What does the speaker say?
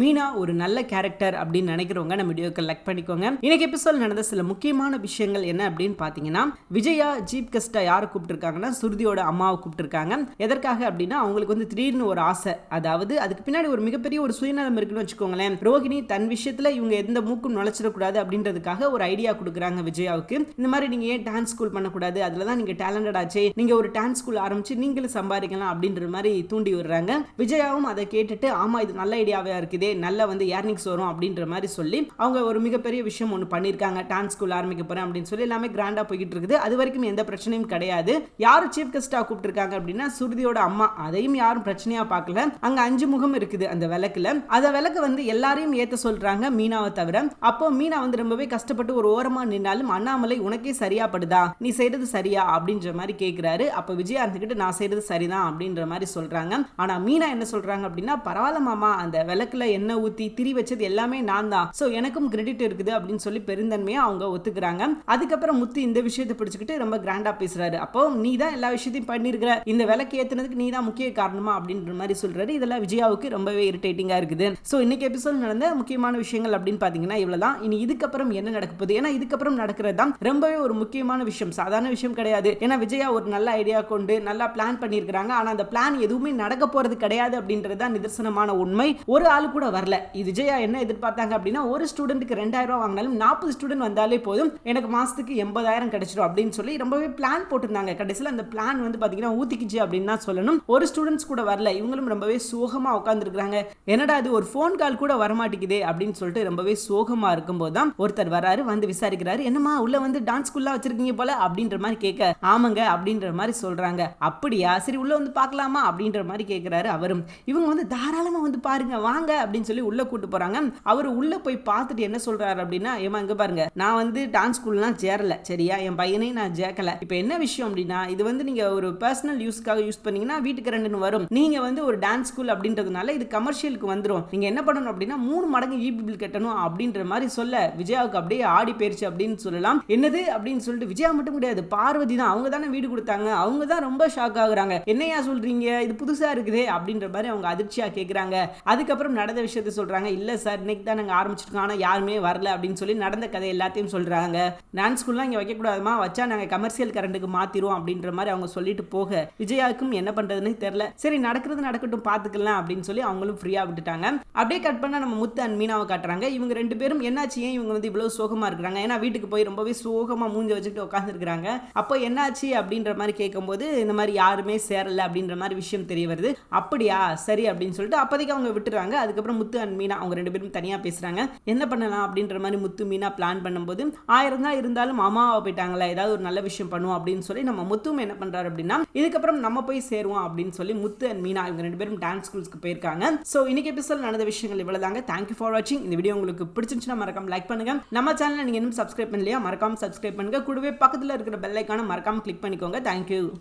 மீனா ஒரு நல்ல கேரக்டர் அப்படின்னு நினைக்கிறவங்க நம்ம வீடியோக்கு லைக் பண்ணிக்கோங்க. இன்னைக்கு எபிசோட் நடந்த சில முக்கியமான விஷயங்கள் என்ன அப்படின்னு பார்த்தீங்கன்னா விஜயா ஜீப் கெஸ்டா யாரை கூப்பிட்டுருக்காங்கன்னா சுருதியோட அம்மாவை கூப்பிட்டுருக்காங்க. எதற்காக அப்படின்னா அவங்களுக்கு வந்து திடீர்னு ஒரு ஆசை. அதாவது அதுக்கு பின்னாடி ஒரு மிகப்பெரிய ஒரு சுயநலம் இருக்குன்னு வச்சுக்கோங்களேன். ரோஹிணி தன் விஷயத்துல இவங்க எந்த மூக்கும் நுழைச்சிடக்கூடாது அப்படின்றதுக்காக ஒரு ஐடியா கொடுக்குறாங்க விஜயாவுக்கு. இந்த மாதிரி நீங்க ஏன் டான்ஸ் ஸ்கூல் பண்ணக்கூடாது? அதில் தான் நீங்க டேலண்டட் ஆச்சே. நீங்க ஒரு டான்ஸ் ஸ்கூல் ஆரம்பிச்சு நீங்களும் சம்பாதிக்கலாம் அப்படின்ற மாதிரி தூண்டி விடுறாங்க. விஜயாவும் அதை கேட்டுட்டு ஆமா இது நல்ல ஐடியாவா இருக்குது நல்ல வந்து ஏர்னிங்ஸ் வரும் அப்படின்ற மாதிரி சொல்லி அவங்க ஒரு மிகப்பெரிய விஷயம் ஒன்று பண்ணியிருக்காங்க. டான்ஸ் ஸ்கூல் ஆரம்பிக்க போகிறேன் அப்படின்னு சொல்லி எல்லாமே கிராண்டாக போய்கிட்டு இருக்குது. அது வரைக்கும் எந்த பிரச்சனையும் கிடையாது. யார் சீஃப் கெஸ்டா கூப்பிட்டுருக்காங்க அப்படின்னா சுருதியோட அம்மா. அதையும் யாரும் பிரச்சனையாக பார்க்கல. அங்க அஞ்சு முகம் இருக்குது அந்த விளக்குல. அந்த விளக்கு வந்து எல்லாரையும் ஏற்ற சொல்றாங்க மீனாவை தவிர. அப்போ மீனா வந்து ரொம்பவே கஷ்டப்பட்டு ஒரு ஓரமா நின்னாலும் அண்ணாமலை உனக்கே சரியா படுதா நீ செய்யறது சரியா? அப்படின்ற மாதிரி கேட்குறாரு அப்போ விஜயா இருந்துக்கிட்டு நான் செய்யறது சரிதான் அப்படின்ற மாதிரி சொல்கிறாங்க ஆனா மீனா என்ன சொல்றாங்க அப்படின்னா பரவாயில்ல மாமா அந்த விளக்குல எண்ணெய் ஊத்தி திரி வச்சது எல்லாமே நான் தான் சோ எனக்கும் கிரெடிட் இருக்குது அப்படின்னு சொல்லி பெருந்தன்மையா அவங்க ஒத்துக்கிறாங்க. அதுக்கப்புறம் முத்து இந்த விஷயத்தை பிடிச்சிக்கிட்டு ரொம்ப கிராண்டா பேசுறாரு. அப்போ நீ தான் எல்லா விஷயத்தையும் பண்ணிருக்கிற. இந்த விலைக்கு ஏத்துனதுக்கு நீ தான் முக்கிய காரணமா? அப்படின்ற மாதிரி சொல்றாரு. இதெல்லாம் விஜயாவுக்கு ரொம்பவே இரிட்டேட்டிங்கா இருக்குது. சோ இன்னைக்கு எபிசோட் நடந்த முக்கியமான விஷயங்கள் அப்படின்னு பாத்தீங்கன்னா இவ்வளவுதான். இனி இதுக்கப்புறம் என்ன நடக்க போகுது? ஏன்னா இதுக்கப்புறம் நடக்கிறது தான் ரொம்பவே ஒரு முக்கியமான விஷயம். சாதாரண விஷயம் கிடையாது. ஏன்னா விஜயா ஒரு நல்ல ஐடியா கொண்டு நல்லா பிளான் பண்ணியிருக்கிறாங்க ஆனா அந்த பிளான் எதுவுமே நடக்க போறது கிடையாது அப்படின்றது தான் நிதர்சனமான உண்மை. ஒரு ஆளு கூட வரல. இது விஜயா என்ன எதிர்பார்த்தாங்க அப்படின்னா ஒரு ஸ்டூடெண்ட்டுக்கு ரெண்டாயிரம் ரூபா வாங்கினாலும் நாற்பது ஸ்டூடெண்ட் வந்தாலே போதும். எனக்கு மாசத்துக்கு எண்பதாயிரம் கிடைச்சிடும் அப்படின்னு சொல்லி ரொம்பவே பிளான் போட்டிருந்தாங்க. கடைசியில் அந்த பிளான் வந்து பாத்தீங்கன்னா ஊத்திக்கிச்சு அப்படின்னு தான் சொல்லணும். ஒரு ஸ்டூடெண்ட்ஸ் கூட வரல. இவங்களும் ரொம்பவே சோகமா உட்காந்துருக்காங்க என்னடா இது ஒரு ஃபோன் கால் கூட வரமாட்டேங்குதே அப்படின்னு சொல்லிட்டு ரொம்பவே சோகமா இருக்கும்போது தான் ஒருத்தர் வராரு வந்து விசாரிக்கிறாரு. என்னம்மா உள்ள வந்து டான்ஸ் ஸ்கூல்லாம் வச்சிருக்கீங்க போல? அப்படின்ற மாதிரி கேட்க ஆமாங்க அப்படின்ற மாதிரி சொல்றாங்க. அப்படியா? சரி உள்ள வந்து பார்க்கலாமா? அப்படின்ற மாதிரி கேட்கிறாரு அவரும். இவங்க வந்து தாராளமா வந்து பாருங்க வாங்க அப்படின்னு சொல்லி உள்ள கூட்டு போறாங்க. அவர் உள்ள போய் பார்த்துட்டு என்ன சொல்றாரு அப்படின்னா ஏமா இங்க பாருங்க. நான் வந்து டான்ஸ் ஸ்கூல்லாம் சேரல. சரியா? என் பையனையும் நான் ஜேக்கல இப்போ என்ன விஷயம் அப்படின்னா இது வந்து நீங்க ஒரு பர்சனல் யூஸ்க்காக யூஸ் பண்ணீங்கன்னா வீட்டுக்கு ரெண்டுன்னு வரும். நீங்க வந்து ஒரு டான்ஸ் ஸ்கூல் அப்படின்றதுனால இது கமர்ஷியலுக்கு வந்துடும் நீங்க என்ன பண்ணணும் அப்படின்னா மூணு மடங்கு e இபி பில் கட்டணும் அப்படின்ற மாதிரி சொல்ல விஜயாவுக்கு அப்படியே ஆடி போயிருச்சு அப்படின்னு சொல்லலாம். என்னது அப்படின்னு சொல்லிட்டு விஜயா மட்டும் கிடையாது பார்வதி தான். அவங்க தானே வீடு கொடுத்தாங்க. அவங்க தான் ரொம்ப ஷாக் ஆகுறாங்க. என்னையா சொல்றீங்க? இது புதுசா இருக்குதே அப்படின்ற மாதிரி அவங்க அதிர்ச்சியா கேட்குறாங்க அதுக்கப்புறம் நடந்த விஷயத்த சொல்கிறாங்க இல்லை சார் இன்னைக்கு தான் நாங்கள் ஆரம்பிச்சிருக்கோம். ஆனால் யாருமே வரல அப்படின்னு சொல்லி நடந்த கதை எல்லாத்தையும் சொல்கிறாங்க டான்ஸ் ஸ்கூல்லாம் இங்கே வைக்கக்கூடாதுமா? வச்சா நாங்கள் கமர்ஷியல் கரண்ட்டுக்கு மாற்றிடுவோம் அப்படின்ற மாதிரி அவங்க சொல்லிட்டு போக. விஜயாவுக்கும் என்ன பண்ணுறதுன்னு தெரில சரி நடக்கிறது நடக்கட்டும் பார்த்துக்கலாம் அப்படின்னு சொல்லி அவங்களும் ஃப்ரீயாக விட்டுட்டாங்க. அப்படியே கட் பண்ணால் நம்ம முத்து அண்ட் மீனாவை காட்டுறாங்க. இவங்க ரெண்டு பேரும் என்னாச்சு? ஏன் இவங்க வந்து இவ்வளோ சோகமாக இருக்கிறாங்க? ஏன்னா வீட்டுக்கு போய் ரொம்பவே சோகமாக மூஞ்சி வச்சுட்டு உட்காந்துருக்காங்க அப்போ என்னாச்சு அப்படின்ற மாதிரி கேட்கும்போது இந்த மாதிரி யாருமே சேரலை அப்படின்ற மாதிரி விஷயம் தெரிய வருது. அப்படியா? சரி அப்படின்னு சொல்லிட்டு அப்போதைக்கு அவங்க விட்டுறாங்க. அதுக்கு அதுக்கப்புறம் முத்து அண்ட் மீனா அவங்க ரெண்டு பேரும் தனியா பேசுறாங்க. என்ன பண்ணலாம் அப்படின்ற மாதிரி முத்து மீனா பிளான் பண்ணும்போது ஆயிரம் தான் இருந்தாலும் அம்மாவை போயிட்டாங்களா ஏதாவது ஒரு நல்ல விஷயம் பண்ணுவோம் அப்படின்னு சொல்லி நம்ம முத்துவும் என்ன பண்றாரு அப்படின்னா இதுக்கப்புறம் நம்ம போய் சேருவோம் அப்படின்னு சொல்லி முத்து அண்ட் மீனா இவங்க ரெண்டு பேரும் டான்ஸ் ஸ்கூல்ஸ்க்கு போயிருக்காங்க. ஸோ இன்னைக்கு எபிசோட் நடந்த விஷயங்கள் இவ்வளவுதாங்க. தேங்க்யூ ஃபார் வாட்சிங் இந்த வீடியோ உங்களுக்கு பிடிச்சிருந்துச்சுன்னா மறக்காம லைக் பண்ணுங்க. நம்ம சேனலை நீங்க இன்னும் சப்ஸ்கிரைப் பண்ணலையா மறக்காம சப்ஸ்கிரைப் பண்ணுங்க. கூடவே பக்கத்தில் இருக்கிற பெல் ஐக்கான மறக்காம கிளிக் பண்ணிக்கோங்க. தேங்க்யூ